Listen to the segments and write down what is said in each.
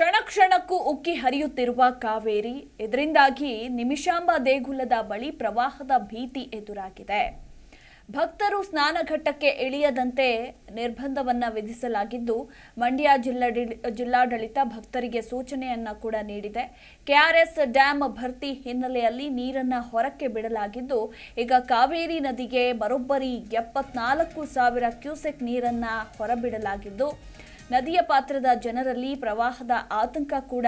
ಕ್ಷಣ ಕ್ಷಣಕ್ಕೂ ಉಕ್ಕಿ ಹರಿಯುತ್ತಿರುವ ಕಾವೇರಿ, ಇದರಿಂದಾಗಿ ನಿಮಿಷಾಂಬ ದೇಗುಲದ ಬಳಿ ಪ್ರವಾಹದ ಭೀತಿ ಎದುರಾಗಿದೆ. ಭಕ್ತರು ಸ್ನಾನಘಟ್ಟಕ್ಕೆ ಇಳಿಯದಂತೆ ನಿರ್ಬಂಧವನ್ನು ವಿಧಿಸಲಾಗಿದ್ದು, ಮಂಡ್ಯ ಜಿಲ್ಲಾಡಳಿ ಜಿಲ್ಲಾಡಳಿತ ಭಕ್ತರಿಗೆ ಸೂಚನೆಯನ್ನು ಕೂಡ ನೀಡಿದೆ. ಕೆಆರ್ಎಸ್ ಡ್ಯಾಂ ಭರ್ತಿ ಹಿನ್ನೆಲೆಯಲ್ಲಿ ನೀರನ್ನು ಹೊರಕ್ಕೆ ಬಿಡಲಾಗಿದ್ದು, ಈಗ ಕಾವೇರಿ ನದಿಗೆ ಬರೋಬ್ಬರಿ ಎಪ್ಪತ್ನಾಲ್ಕು ಸಾವಿರ ಕ್ಯೂಸೆಕ್ ನೀರನ್ನು ಹೊರಬಿಡಲಾಗಿದ್ದು ನದಿಯ ಪಾತ್ರದ ಜನರಲ್ಲಿ ಪ್ರವಾಹದ ಆತಂಕ ಕೂಡ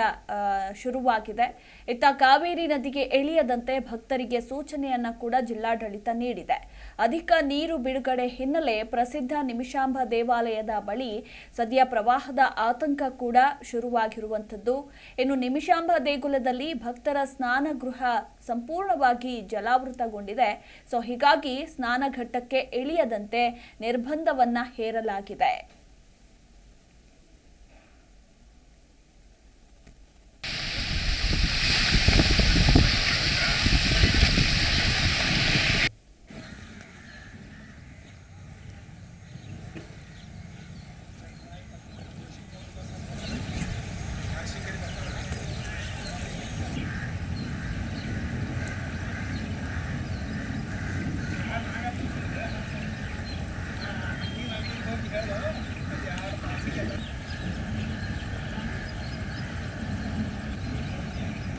ಶುರುವಾಗಿದೆ. ಇತ್ತ ಕಾವೇರಿ ನದಿಗೆ ಇಳಿಯದಂತೆ ಭಕ್ತರಿಗೆ ಸೂಚನೆಯನ್ನ ಕೂಡ ಜಿಲ್ಲಾಡಳಿತ ನೀಡಿದೆ. ಅಧಿಕ ನೀರು ಬಿಡುಗಡೆ ಹಿನ್ನೆಲೆ ಪ್ರಸಿದ್ಧ ನಿಮಿಷಾಂಬ ದೇವಾಲಯದ ಬಳಿ ಸದ್ಯ ಪ್ರವಾಹದ ಆತಂಕ ಕೂಡ ಶುರುವಾಗಿರುವಂಥದ್ದು. ಇನ್ನು ನಿಮಿಷಾಂಬ ದೇಗುಲದಲ್ಲಿ ಭಕ್ತರ ಸ್ನಾನ ಗೃಹ ಸಂಪೂರ್ಣವಾಗಿ ಜಲಾವೃತಗೊಂಡಿದೆ. ಸೊ, ಹೀಗಾಗಿ ಸ್ನಾನಘಟ್ಟಕ್ಕೆ ಇಳಿಯದಂತೆ ನಿರ್ಬಂಧವನ್ನ ಹೇರಲಾಗಿದೆ.